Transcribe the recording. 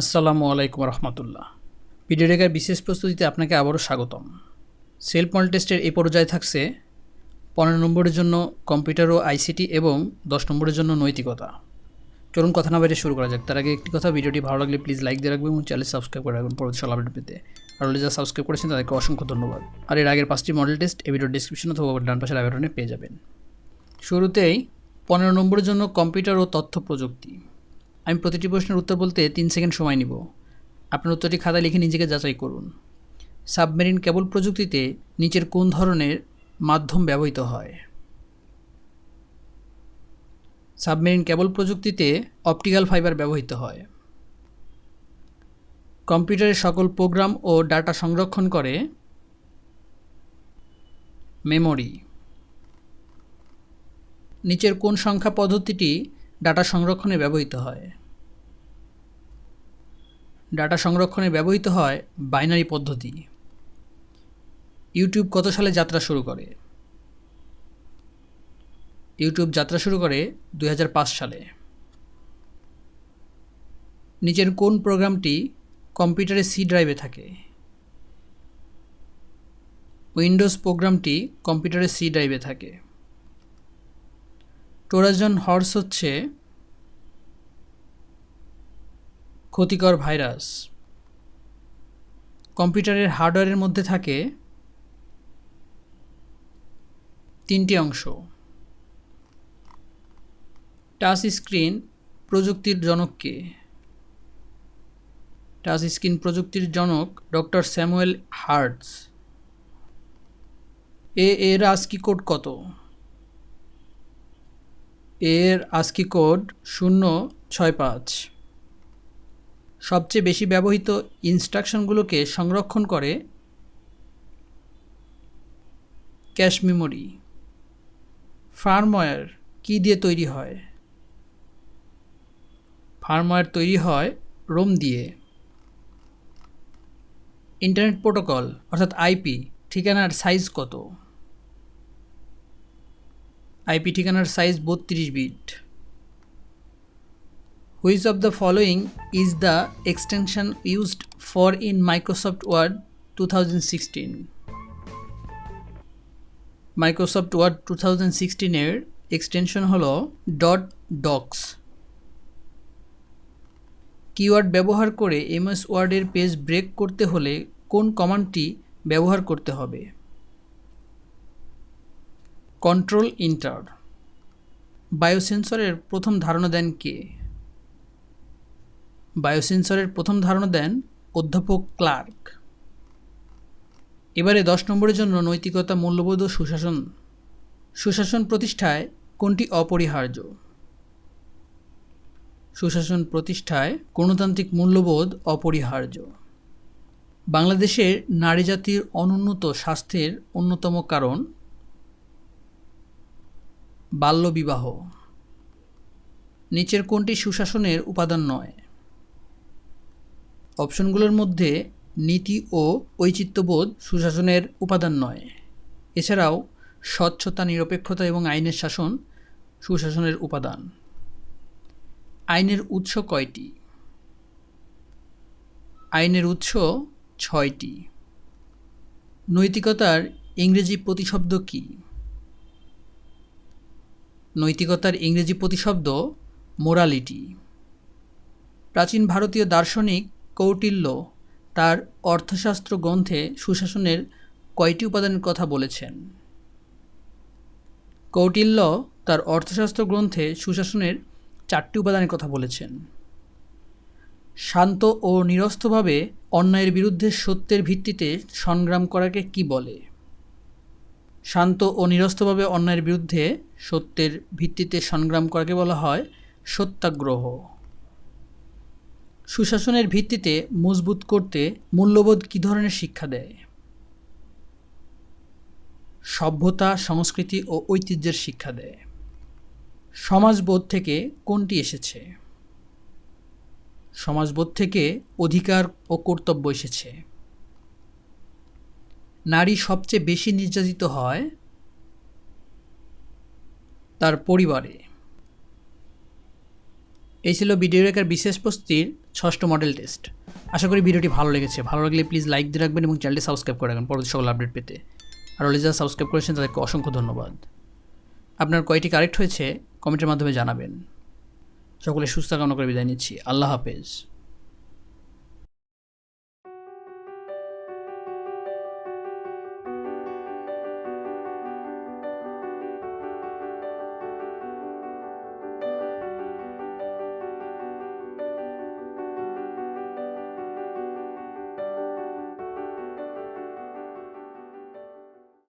আসসালামু আলাইকুম রহমতুল্লাহ। ভিডিওরেখার বিশেষ প্রস্তুতিতে আপনাকে আবারও স্বাগতম। সেলফ মল টেস্টের এই পর্যায়ে থাকছে পনেরো নম্বরের জন্য কম্পিউটার ও আইসিটি এবং দশ নম্বরের জন্য নৈতিকতা। চলুন কথা না বাইরে শুরু করা যাক। তার আগে একটি কথা, ভিডিওটি ভালো লাগলে প্লিজ লাইক দিয়ে রাখবেন এবং চ্যানেল সাবস্ক্রাইব করে রাখবেন। পরবর্তী সব আপডেট পেতে। আর যারা সাবস্ক্রাইব করেছেন, তাদেরকে অসংখ্য ধন্যবাদ। আর এর আগের পাঁচটি মডেল টেস্ট এই ভিডিওর ডিসক্রিপশন অথবা ডান পাশের আবেদনে পেয়ে যাবেন। শুরুতেই পনেরো নম্বরের জন্য কম্পিউটার ও তথ্য প্রযুক্তি। আমি প্রতিটি প্রশ্নের উত্তর বলতে তিন সেকেন্ড সময় নিব। আপনার উত্তরটি খাতায় লিখে নিজেকে যাচাই করুন। সাবমেরিন কেবল প্রযুক্তিতে নিচের কোন ধরনের মাধ্যম ব্যবহৃত হয়? সাবমেরিন কেবল প্রযুক্তিতে অপটিক্যাল ফাইবার ব্যবহৃত হয়। কম্পিউটারের সকল প্রোগ্রাম ও ডাটা সংরক্ষণ করে মেমোরি। নিচের কোন সংখ্যা পদ্ধতিটি ডাটা সংরক্ষণে ব্যবহৃত হয়। ডাটা সংরক্ষণে ব্যবহৃত হয় বাইনারি পদ্ধতি। ইউটিউব কত সালে যাত্রা শুরু করে? ইউটিউব যাত্রা শুরু করে দু হাজার পাঁচ সালে। নিচের কোন প্রোগ্রামটি কম্পিউটারে সি ড্রাইভে থাকে? উইন্ডোজ প্রোগ্রামটি কম্পিউটারে সি ড্রাইভে থাকে। টোরাজন হর্স হচ্ছে ক্ষতিকর ভাইরাস। কম্পিউটারের হার্ডওয়্যারের মধ্যে থাকে তিনটি অংশ। টাচ স্ক্রিন প্রযুক্তির জনককে টাচ স্ক্রিন প্রযুক্তির জনক ডক্টর স্যামুয়েল হার্টস এ, এর আজকি কোড কত? এর আজকি কোড শূন্য ছয় পাঁচ। সবচেয়ে বেশি ব্যবহৃত ইনস্ট্রাকশনগুলোকে সংরক্ষণ করে ক্যাশ মেমোরি। ফার্মওয়্যার কী দিয়ে তৈরি হয়? ফার্মওয়্যার তৈরি হয় রোম দিয়ে। ইন্টারনেট প্রোটোকল, অর্থাৎ আইপি ঠিকানার সাইজ কত? আইপি ঠিকানার সাইজ বত্রিশ bit which of the following is the extension used for in Microsoft Word two thousand sixteen Microsoft Word two thousand সিক্সটিনের extension হলো ডট ডক্স কিওয়ার্ড ব্যবহার করে MS ওয়ার্ডের page break করতে হলে কোন কমান্ডটি ব্যবহার করতে হবে? Control inter. বায়োসেন্সরের প্রথম ধারণা দেন কে? বায়োসেন্সরের প্রথম ধারণা দেন অধ্যাপক ক্লার্ক। এবারে দশ নম্বরের জন্য নৈতিকতা, মূল্যবোধ ও সুশাসন। সুশাসন প্রতিষ্ঠায় কোনটি অপরিহার্য? সুশাসন প্রতিষ্ঠায় গণতান্ত্রিক মূল্যবোধ অপরিহার্য। বাংলাদেশের নারী জাতির অনুন্নত স্বাস্থ্যের অন্যতম কারণ বাল্যবিবাহ। নিচের কোনটি সুশাসনের উপাদান নয়? অপশনগুলোর মধ্যে নীতি ও ঔচিত্যবোধ সুশাসনের উপাদান নয়। এছাড়াও স্বচ্ছতা, নিরপেক্ষতা এবং আইনের শাসন সুশাসনের উপাদান। আইনের উৎস কয়টি? আইনের উৎস ছয়টি। নৈতিকতার ইংরেজি প্রতিশব্দ কী? নৈতিকতার ইংরেজি প্রতিশব্দ মোরালিটি প্রাচীন ভারতীয় দার্শনিক কৌটিল্য তার অর্থশাস্ত্র গ্রন্থে সুশাসনের কয়টি উপাদানের কথা বলেছেন। কৌটিল্য তার অর্থশাস্ত্র গ্রন্থে সুশাসনের চারটি উপাদানের কথা বলেছেন। শান্ত ও নিরস্তভাবে অন্যায়ের বিরুদ্ধে সত্যের ভিত্তিতে সংগ্রাম করাকে কি বলে? শান্ত ও নিরস্তভাবে অন্যায়ের বিরুদ্ধে সত্যের ভিত্তিতে সংগ্রাম করাকে বলা হয় সত্যাগ্রহ। সুশাসনের ভিত্তিতে মজবুত করতে মূল্যবোধ কী ধরনের শিক্ষা দেয়? সভ্যতা, সংস্কৃতি ও ঐতিহ্যের শিক্ষা দেয়। সমাজবোধ থেকে কোনটি এসেছে? সমাজবোধ থেকে অধিকার ও কর্তব্য এসেছে। নারী সবচেয়ে বেশি নির্যাতিত হয় তার পরিবারে। এই ছিল ভিডিও রেখার বিশেষ প্রস্তুতির ষষ্ঠ মডেল টেস্ট। আশা করি ভিডিওটি ভালো লেগেছে। ভালো লাগলে প্লিজ লাইক দিয়ে রাখবেন এবং চ্যানেলটি সাবস্ক্রাইব করে রাখবেন। পরবর্তী সকল আপডেট পেতে। আর অলরেডি যারা সাবস্ক্রাইব করেছেন, তাদেরকে অসংখ্য ধন্যবাদ। আপনার কয়টি কারেক্ট হয়েছে, কমেন্টের মাধ্যমে জানাবেন। সকলে সুস্থ কামনা করে বিদায় নিচ্ছি। আল্লাহ হাফেজ।